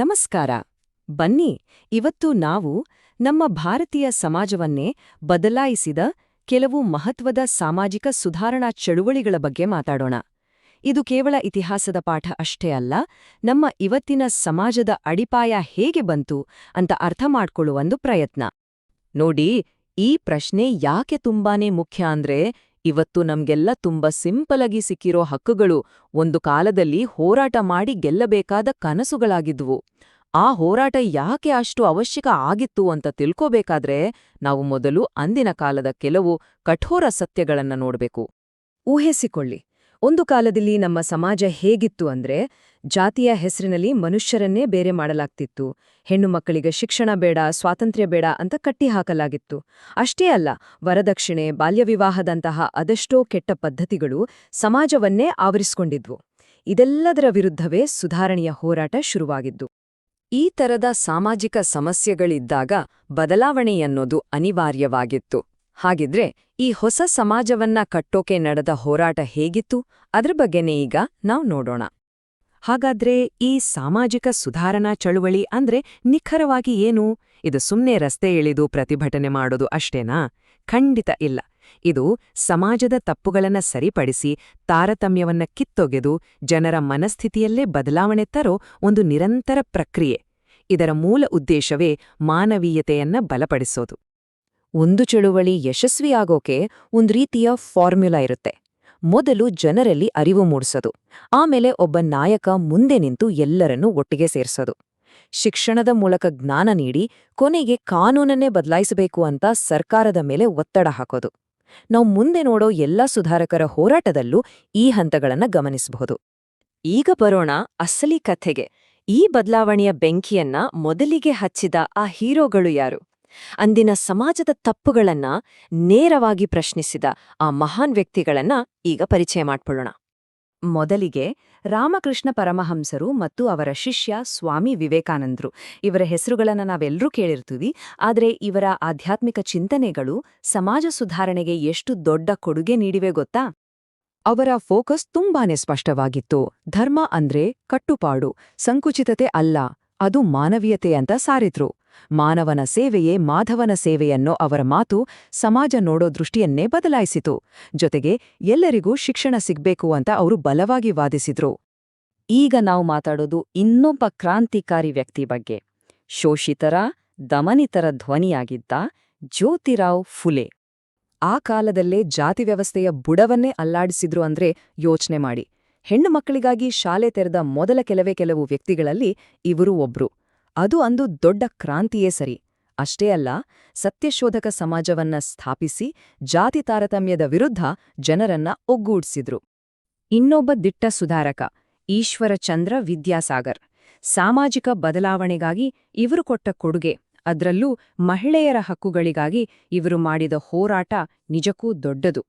ನಮಸ್ಕಾರ. ಬನ್ನಿ, ಇವತ್ತು ನಾವು ನಮ್ಮ ಭಾರತೀಯ ಸಮಾಜವನ್ನೇ ಬದಲಾಯಿಸಿದ ಕೆಲವು ಮಹತ್ವದ ಸಾಮಾಜಿಕ ಸುಧಾರಣಾ ಚಳುವಳಿಗಳ ಬಗ್ಗೆ ಮಾತಾಡೋಣ. ಇದು ಕೇವಲ ಇತಿಹಾಸದ ಪಾಠ ಅಷ್ಟೇ ಅಲ್ಲ, ನಮ್ಮ ಇವತ್ತಿನ ಸಮಾಜದ ಅಡಿಪಾಯ ಹೇಗೆ ಬಂತು ಅಂತ ಅರ್ಥ ಮಾಡ್ಕೊಳ್ಳುವ ಒಂದು ಪ್ರಯತ್ನ. ನೋಡಿ, ಈ ಪ್ರಶ್ನೆ ಯಾಕೆ ತುಂಬಾನೇ ಮುಖ್ಯ ಅಂದ್ರೆ ಇವತ್ತು ನಮ್ಗೆಲ್ಲ ತುಂಬಾ ಸಿಂಪಲಾಗಿ ಸಿಕ್ಕಿರೋ ಹಕ್ಕುಗಳು ಒಂದು ಕಾಲದಲ್ಲಿ ಹೋರಾಟ ಮಾಡಿ ಗೆಲ್ಲಬೇಕಾದ ಕನಸುಗಳಾಗಿದ್ವು. ಆ ಹೋರಾಟ ಯಾಕೆ ಅಷ್ಟು ಅವಶ್ಯಕ ಆಗಿತ್ತು ಅಂತ ತಿಳ್ಕೋಬೇಕಾದ್ರೆ ನಾವು ಮೊದಲು ಅಂದಿನ ಕಾಲದ ಕೆಲವು ಕಠೋರ ಸತ್ಯಗಳನ್ನ ನೋಡಬೇಕು. ಊಹಿಸಿಕೊಳ್ಳಿ. ಒಂದು ಕಾಲದಲ್ಲಿ ನಮ್ಮ ಸಮಾಜ ಹೇಗಿತ್ತು ಅಂದ್ರೆ ಜಾತಿಯ ಹೆಸರಿನಲ್ಲಿ ಮನುಷ್ಯರನ್ನೇ ಬೇರೆ ಮಾಡಲಾಗ್ತಿತ್ತು. ಹೆಣ್ಣು ಮಕ್ಕಳಿಗೆ ಶಿಕ್ಷಣ ಬೇಡ, ಸ್ವಾತಂತ್ರ್ಯ ಬೇಡ ಅಂತ ಕಟ್ಟಿಹಾಕಲಾಗಿತ್ತು ಅಷ್ಟೇ ಅಲ್ಲ, ವರದಕ್ಷಿಣೆ ಬಾಲ್ಯವಿವಾಹದಂತಹ ಅದೆಷ್ಟೋ ಕೆಟ್ಟ ಪದ್ಧತಿಗಳು ಸಮಾಜವನ್ನೇ ಆವರಿಸಿಕೊಂಡಿದ್ವು. ಇದೆಲ್ಲದರ ವಿರುದ್ಧವೇ ಸುಧಾರಣೆಯ ಹೋರಾಟ ಶುರುವಾಗಿದ್ದು. ಈ ತರದ ಸಾಮಾಜಿಕ ಸಮಸ್ಯೆಗಳಿದ್ದಾಗ ಬದಲಾವಣೆಯನ್ನೋದು ಅನಿವಾರ್ಯವಾಗಿತ್ತು. ಹಾಗಿದ್ರೆ ಈ ಹೊಸ ಸಮಾಜವನ್ನ ಕಟ್ಟೋಕೆ ನಡೆದ ಹೋರಾಟ ಹೇಗಿತ್ತು? ಅದ್ರ ಬಗ್ಗೆನೇ ಈಗ ನಾವು ನೋಡೋಣ. ಹಾಗಾದ್ರೆ ಈ ಸಾಮಾಜಿಕ ಸುಧಾರಣಾ ಚಳುವಳಿ ಅಂದ್ರೆ ನಿಖರವಾಗಿ ಏನು? ಇದು ಸುಮ್ನೆ ರಸ್ತೆ ಇಳಿದು ಪ್ರತಿಭಟನೆ ಮಾಡೋದು ಅಷ್ಟೇನಾ? ಖಂಡಿತ ಇಲ್ಲ. ಇದು ಸಮಾಜದ ತಪ್ಪುಗಳನ್ನ ಸರಿಪಡಿಸಿ ತಾರತಮ್ಯವನ್ನ ಕಿತ್ತೊಗೆದು ಜನರ ಮನಸ್ಥಿತಿಯಲ್ಲೇ ಬದಲಾವಣೆ ತರೋ ಒಂದು ನಿರಂತರ ಪ್ರಕ್ರಿಯೆ. ಇದರ ಮೂಲ ಉದ್ದೇಶವೇ ಮಾನವೀಯತೆಯನ್ನ ಬಲಪಡಿಸೋದು. ಒಂದು ಚಳುವಳಿ ಯಶಸ್ವಿಯಾಗೋಕೆ ಒಂದ್ ರೀತಿಯ ಫಾರ್ಮ್ಯುಲಾ ಇರುತ್ತೆ. ಮೊದಲು ಜನರಲ್ಲಿ ಅರಿವು ಮೂಡಿಸೋದು. ಆಮೇಲೆ ಒಬ್ಬ ನಾಯಕ ಮುಂದೆ ನಿಂತು ಎಲ್ಲರನ್ನೂ ಒಟ್ಟಿಗೆ ಸೇರಿಸೋದು. ಶಿಕ್ಷಣದ ಮೂಲಕ ಜ್ಞಾನ ನೀಡಿ ಕೊನೆಗೆ ಕಾನೂನನ್ನೇ ಬದಲಾಯಿಸಬೇಕು ಅಂತ ಸರ್ಕಾರದ ಮೇಲೆ ಒತ್ತಡ ಹಾಕೋದು. ನಾವು ಮುಂದೆ ನೋಡೋ ಎಲ್ಲ ಸುಧಾರಕರ ಹೋರಾಟದಲ್ಲೂ ಈ ಹಂತಗಳನ್ನ ಗಮನಿಸಬಹುದು. ಈಗ ಬರೋಣ ಅಸಲಿ ಕಥೆಗೆ. ಈ ಬದಲಾವಣೆಯ ಬೆಂಕಿಯನ್ನ ಮೊದಲಿಗೆ ಹಚ್ಚಿದ ಆ ಹೀರೋಗಳು ಯಾರು? ಅಂದಿನ ಸಮಾಜದ ತಪ್ಪುಗಳನ್ನ ನೇರವಾಗಿ ಪ್ರಶ್ನಿಸಿದ ಆ ಮಹಾನ್ ವ್ಯಕ್ತಿಗಳನ್ನ ಈಗ ಪರಿಚಯ ಮಾಡ್ಕೊಳ್ಳೋಣ. ಮೊದಲಿಗೆ ರಾಮಕೃಷ್ಣ ಪರಮಹಂಸರು ಮತ್ತು ಅವರ ಶಿಷ್ಯ ಸ್ವಾಮಿ ವಿವೇಕಾನಂದರು. ಇವರ ಹೆಸರುಗಳನ್ನ ನಾವೆಲ್ಲರೂ ಕೇಳಿರ್ತೀವಿ, ಆದರೆ ಇವರ ಆಧ್ಯಾತ್ಮಿಕ ಚಿಂತನೆಗಳು ಸಮಾಜ ಸುಧಾರಣೆಗೆ ಎಷ್ಟು ದೊಡ್ಡ ಕೊಡುಗೆ ನೀಡಿವೆ ಗೊತ್ತಾ? ಅವರ ಫೋಕಸ್ ತುಂಬಾನೇ ಸ್ಪಷ್ಟವಾಗಿತ್ತು. ಧರ್ಮ ಅಂದ್ರೆ ಕಟ್ಟುಪಾಡು, ಸಂಕುಚಿತತೆ ಅಲ್ಲ, ಅದು ಮಾನವೀಯತೆ ಅಂತ ಸಾರಿದ್ರು. ಮಾನವನ ಸೇವೆಯೇ ಮಾಧವನ ಸೇವೆಯನ್ನೋ ಅವರ ಮಾತು ಸಮಾಜ ನೋಡೋ ದೃಷ್ಟಿಯನ್ನೇ ಬದಲಾಯಿಸಿತು. ಜೊತೆಗೆ ಎಲ್ಲರಿಗೂ ಶಿಕ್ಷಣ ಸಿಗ್ಬೇಕು ಅಂತ ಅವರು ಬಲವಾಗಿ ವಾದಿಸಿದ್ರು. ಈಗ ನಾವು ಮಾತಾಡೋದು ಇನ್ನೊಬ್ಬ ಕ್ರಾಂತಿಕಾರಿ ವ್ಯಕ್ತಿ ಬಗ್ಗೆ. ಶೋಷಿತರ, ದಮನಿತರ ಧ್ವನಿಯಾಗಿದ್ದ ಜ್ಯೋತಿರಾವ್ ಫುಲೆ. ಆ ಕಾಲದಲ್ಲೇ ಜಾತಿ ವ್ಯವಸ್ಥೆಯ ಬುಡವನ್ನೇ ಅಲ್ಲಾಡಿಸಿದ್ರು ಅಂದ್ರೆ ಯೋಚನೆ ಮಾಡಿ. ಹೆಣ್ಣು ಮಕ್ಕಳಿಗಾಗಿ ಶಾಲೆ ತೆರೆದ ಮೊದಲ ಕೆಲವೇ ಕೆಲವು ವ್ಯಕ್ತಿಗಳಲ್ಲಿ ಇವರು ಒಬ್ರು. ಅದು ಅಂದು ದೊಡ್ಡ ಕ್ರಾಂತಿಯೇ ಸರಿ. ಅಷ್ಟೇ ಅಲ್ಲ, ಸತ್ಯಶೋಧಕ ಸಮಾಜವನ್ನ ಸ್ಥಾಪಿಸಿ ಜಾತಿ ತಾರತಮ್ಯದ ವಿರುದ್ಧ ಜನರನ್ನ ಒಗ್ಗೂಡಿಸಿದ್ರು. ಇನ್ನೊಬ್ಬ ದಿಟ್ಟ ಸುಧಾರಕ ಈಶ್ವರಚಂದ್ರ ವಿದ್ಯಾಸಾಗರ್. ಸಾಮಾಜಿಕ ಬದಲಾವಣೆಗಾಗಿ ಇವರು ಕೊಟ್ಟ ಕೊಡುಗೆ, ಅದರಲ್ಲೂ ಮಹಿಳೆಯರ ಹಕ್ಕುಗಳಿಗಾಗಿ ಇವರು ಮಾಡಿದ ಹೋರಾಟ ನಿಜಕ್ಕೂ ದೊಡ್ಡದು.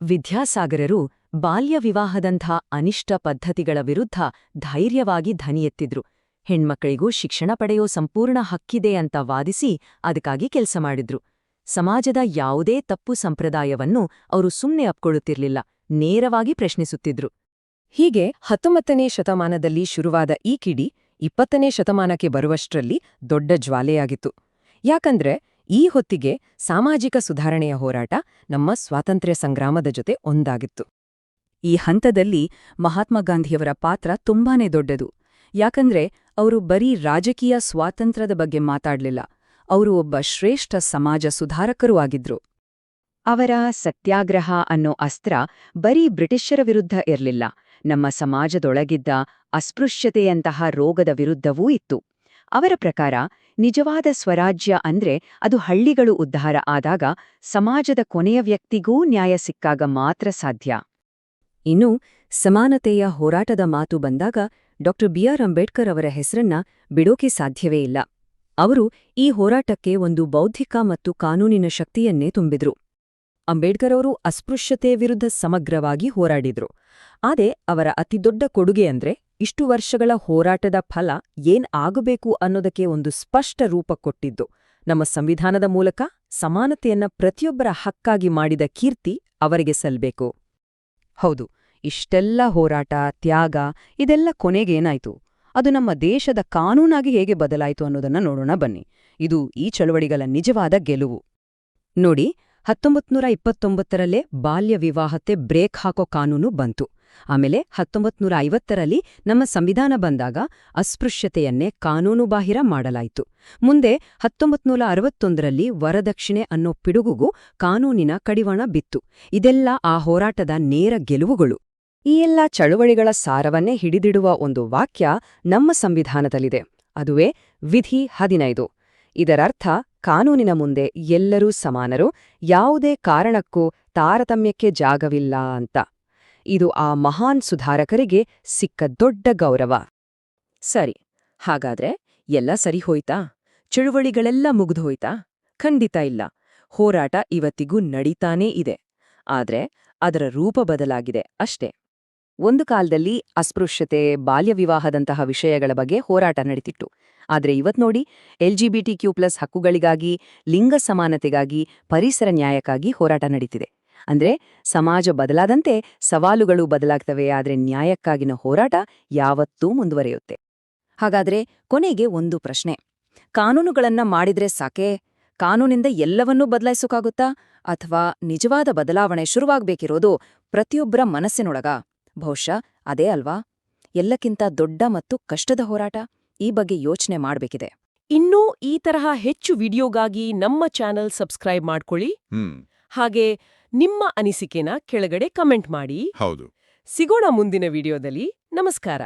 ವಿದ್ಯಾಸಾಗರರು ಬಾಲ್ಯ ವಿವಾಹದಂಥ ಅನಿಷ್ಟ ಪದ್ಧತಿಗಳ ವಿರುದ್ಧ ಧೈರ್ಯವಾಗಿ ಧನಿಯೆತ್ತಿದ್ರು. ಹೆಣ್ಮಕ್ಕಳಿಗೂ ಶಿಕ್ಷಣ ಪಡೆಯೋ ಸಂಪೂರ್ಣ ಹಕ್ಕಿದೆ ಅಂತ ವಾದಿಸಿ ಅದಕ್ಕಾಗಿ ಕೆಲಸ ಮಾಡಿದ್ರು. ಸಮಾಜದ ಯಾವುದೇ ತಪ್ಪು ಸಂಪ್ರದಾಯವನ್ನು ಅವರು ಸುಮ್ಮನೆ ಅಪ್ಕೊಳ್ಳುತ್ತಿರ್ಲಿಲ್ಲ, ನೇರವಾಗಿ ಪ್ರಶ್ನಿಸುತ್ತಿದ್ರು. ಹೀಗೆ ಹತ್ತೊಂಬತ್ತನೇ ಶತಮಾನದಲ್ಲಿ ಶುರುವಾದ ಈ ಕಿಡಿ ಇಪ್ಪತ್ತನೇ ಶತಮಾನಕ್ಕೆ ಬರುವಷ್ಟರಲ್ಲಿ ದೊಡ್ಡ ಜ್ವಾಲೆಯಾಗಿತ್ತು. ಯಾಕಂದ್ರೆ ಈ ಹೊತ್ತಿಗೆ ಸಾಮಾಜಿಕ ಸುಧಾರಣೆಯ ಹೋರಾಟ ನಮ್ಮ ಸ್ವಾತಂತ್ರ್ಯ ಸಂಗ್ರಾಮದ ಜೊತೆ ಒಂದಾಗಿತ್ತು. ಈ ಹಂತದಲ್ಲಿ ಮಹಾತ್ಮ ಗಾಂಧಿಯವರ ಪಾತ್ರ ತುಂಬಾನೇ ದೊಡ್ಡದು. ಯಾಕಂದ್ರೆ ಅವರು ಬರೀ ರಾಜಕೀಯ ಸ್ವಾತಂತ್ರ್ಯದ ಬಗ್ಗೆ ಮಾತಾಡಲಿಲ್ಲ. ಅವರು ಒಬ್ಬ ಶ್ರೇಷ್ಠ ಸಮಾಜ ಸುಧಾರಕರೂ ಆಗಿದ್ರು. ಅವರ ಸತ್ಯಾಗ್ರಹ ಅನ್ನೋ ಅಸ್ತ್ರ ಬರೀ ಬ್ರಿಟಿಷರ ವಿರುದ್ಧ ಇರಲಿಲ್ಲ. ನಮ್ಮ ಸಮಾಜದೊಳಗಿದ್ದ ಅಸ್ಪೃಶ್ಯತೆಯಂತಹ ರೋಗದ ವಿರುದ್ಧವೂ ಇತ್ತು. ಅವರ ಪ್ರಕಾರ ನಿಜವಾದ ಸ್ವರಾಜ್ಯ ಅಂದ್ರೆ ಅದು ಹಳ್ಳಿಗಳು ಉದ್ಧಾರ ಆದಾಗ ಸಮಾಜದ ಕೊನೆಯ ವ್ಯಕ್ತಿಗೂ ನ್ಯಾಯ ಸಿಕ್ಕಾಗ ಮಾತ್ರ ಸಾಧ್ಯ. ಇನ್ನು ಸಮಾನತೆಯ ಹೋರಾಟದ ಮಾತು ಬಂದಾಗ ಡಾ ಬಿಆರ್ ಅಂಬೇಡ್ಕರ್ ಅವರ ಹೆಸರನ್ನ ಬಿಡೋಕೆ ಸಾಧ್ಯವೇ ಇಲ್ಲ. ಅವರು ಈ ಹೋರಾಟಕ್ಕೆ ಒಂದು ಬೌದ್ಧಿಕ ಮತ್ತು ಕಾನೂನಿನ ಶಕ್ತಿಯನ್ನೇ ತುಂಬಿದ್ರು. ಅಂಬೇಡ್ಕರ್ ಅವರು ಅಸ್ಪೃಶ್ಯತೆ ವಿರುದ್ಧ ಸಮಗ್ರವಾಗಿ ಹೋರಾಡಿದ್ರು. ಆದೇ ಅವರ ಅತಿದೊಡ್ಡ ಕೊಡುಗೆ ಅಂದ್ರೆ ಇಷ್ಟು ವರ್ಷಗಳ ಹೋರಾಟದ ಫಲ ಏನ್ ಆಗಬೇಕು ಅನ್ನೋದಕ್ಕೆ ಒಂದು ಸ್ಪಷ್ಟ ರೂಪ ಕೊಟ್ಟಿದ್ದು. ನಮ್ಮ ಸಂವಿಧಾನದ ಮೂಲಕ ಸಮಾನತೆಯನ್ನ ಪ್ರತಿಯೊಬ್ಬರ ಹಕ್ಕಾಗಿ ಮಾಡಿದ ಕೀರ್ತಿ ಅವರಿಗೆ ಸಲ್ಬೇಕು. ಹೌದು. ಇಷ್ಟೆಲ್ಲ ಹೋರಾಟ, ತ್ಯಾಗ, ಇದೆಲ್ಲ ಕೊನೆಗೇನಾಯ್ತು? ಅದು ನಮ್ಮ ದೇಶದ ಕಾನೂನಾಗಿ ಹೇಗೆ ಬದಲಾಯಿತು ಅನ್ನೋದನ್ನ ನೋಡೋಣ ಬನ್ನಿ. ಇದು ಈ ಚಳವಳಿಗಳ ನಿಜವಾದ ಗೆಲುವು. ನೋಡಿ ಹತ್ತೊಂಬತ್ನೂರ ಇಪ್ಪತ್ತೊಂಬತ್ತರಲ್ಲೇ ಬಾಲ್ಯ ವಿವಾಹತೆ ಬ್ರೇಕ್ ಹಾಕೋ ಕಾನೂನು ಬಂತು. ಆಮೇಲೆ ಹತ್ತೊಂಬತ್ನೂರ ಐವತ್ತರಲ್ಲಿ ನಮ್ಮ ಸಂವಿಧಾನ ಬಂದಾಗ ಅಸ್ಪೃಶ್ಯತೆಯನ್ನೇ ಕಾನೂನುಬಾಹಿರ ಮಾಡಲಾಯಿತು. ಮುಂದೆ ಹತ್ತೊಂಬತ್ನೂರ ಅರವತ್ತೊಂದರಲ್ಲಿ ವರದಕ್ಷಿಣೆ ಅನ್ನೋ ಪಿಡುಗುಗೂ ಕಾನೂನಿನ ಕಡಿವಾಣ ಬಿತ್ತು. ಇದೆಲ್ಲ ಆ ಹೋರಾಟದ ನೇರ ಗೆಲುವುಗಳು. ಈ ಎಲ್ಲ ಚಳುವಳಿಗಳ ಸಾರವನ್ನೇ ಹಿಡಿದಿಡುವ ಒಂದು ವಾಕ್ಯ ನಮ್ಮ ಸಂವಿಧಾನದಲ್ಲಿದೆ. ಅದುವೇ ವಿಧಿ ಹದಿನೈದು. ಇದರರ್ಥ, ಕಾನೂನಿನ ಮುಂದೆ ಎಲ್ಲರೂ ಸಮಾನರು, ಯಾವುದೇ ಕಾರಣಕ್ಕೂ ತಾರತಮ್ಯಕ್ಕೆ ಜಾಗವಿಲ್ಲ ಅಂತ. ಇದು ಆ ಮಹಾನ್ ಸುಧಾರಕರಿಗೆ ಸಿಕ್ಕ ದೊಡ್ಡ ಗೌರವ. ಸರಿ, ಹಾಗಾದ್ರೆ ಎಲ್ಲ ಸರಿ ಹೋಯ್ತಾ? ಚಳುವಳಿಗಳೆಲ್ಲ ಮುಗಿದೋಯ್ತಾ ಖಂಡಿತ ಇಲ್ಲ. ಹೋರಾಟ ಇವತ್ತಿಗೂ ನಡೀತಾನೇ ಇದೆ. ಆದ್ರೆ ಅದರ ರೂಪ ಬದಲಾಗಿದೆ ಅಷ್ಟೇ. ಒಂದು ಕಾಲದಲ್ಲಿ ಅಸ್ಪೃಶ್ಯತೆ ಬಾಲ್ಯ ವಿವಾಹದಂತಹ ವಿಷಯಗಳ ಬಗ್ಗೆ ಹೋರಾಟ ನಡೆದಿತ್ತು ಆದರೆ ಇವತ್ ನೋಡಿ ಟಿ ಕ್ಯೂ ಪ್ಲಸ್ ಹಕ್ಕುಗಳಿಗಾಗಿ, ಲಿಂಗ ಸಮಾನತೆಗಾಗಿ, ಪರಿಸರ ನ್ಯಾಯಕ್ಕಾಗಿ ಹೋರಾಟ ನಡೀತಿದೆ. ಅಂದ್ರೆ ಸಮಾಜ ಬದಲಾದಂತೆ ಸವಾಲುಗಳು ಬದಲಾಗ್ತವೆ, ಆದರೆ ನ್ಯಾಯಕ್ಕಾಗಿನ ಹೋರಾಟ ಯಾವತ್ತೂ ಮುಂದುವರಿಯುತ್ತೆ. ಹಾಗಾದ್ರೆ ಕೊನೆಗೆ ಒಂದು ಪ್ರಶ್ನೆ. ಕಾನೂನುಗಳನ್ನ ಮಾಡಿದ್ರೆ ಸಾಕೆ? ಕಾನೂನಿಂದ ಎಲ್ಲವನ್ನೂ ಬದಲಾಯಿಸೋಕ್ಕಾಗುತ್ತಾ ಅಥವಾ ನಿಜವಾದ ಬದಲಾವಣೆ ಶುರುವಾಗಬೇಕಿರೋದು ಪ್ರತಿಯೊಬ್ಬರ ಮನಸ್ಸಿನೊಳಗ? ಬಹುಶಃ ಅದೇ ಅಲ್ವಾ? ಎಲ್ಲಕ್ಕಿಂತ ದೊಡ್ಡ ಮತ್ತು ಕಷ್ಟದ ಹೋರಾಟ ಈ ಬಗ್ಗೆ ಯೋಚನೆ ಮಾಡಬೇಕಿದೆ. ಇನ್ನೂ ಈ ತರಹ ಹೆಚ್ಚು ವಿಡಿಯೋಗಾಗಿ ನಮ್ಮ ಚಾನೆಲ್ ಸಬ್ಸ್ಕ್ರೈಬ್ ಮಾಡ್ಕೊಳ್ಳಿ. ಹಾಗೆ ನಿಮ್ಮ ಅನಿಸಿಕೆನ ಕೆಳಗಡೆ ಕಮೆಂಟ್ ಮಾಡಿ. ಹೌದು. ಸಿಗೋಣ ಮುಂದಿನ ವಿಡಿಯೋದಲ್ಲಿ. ನಮಸ್ಕಾರ.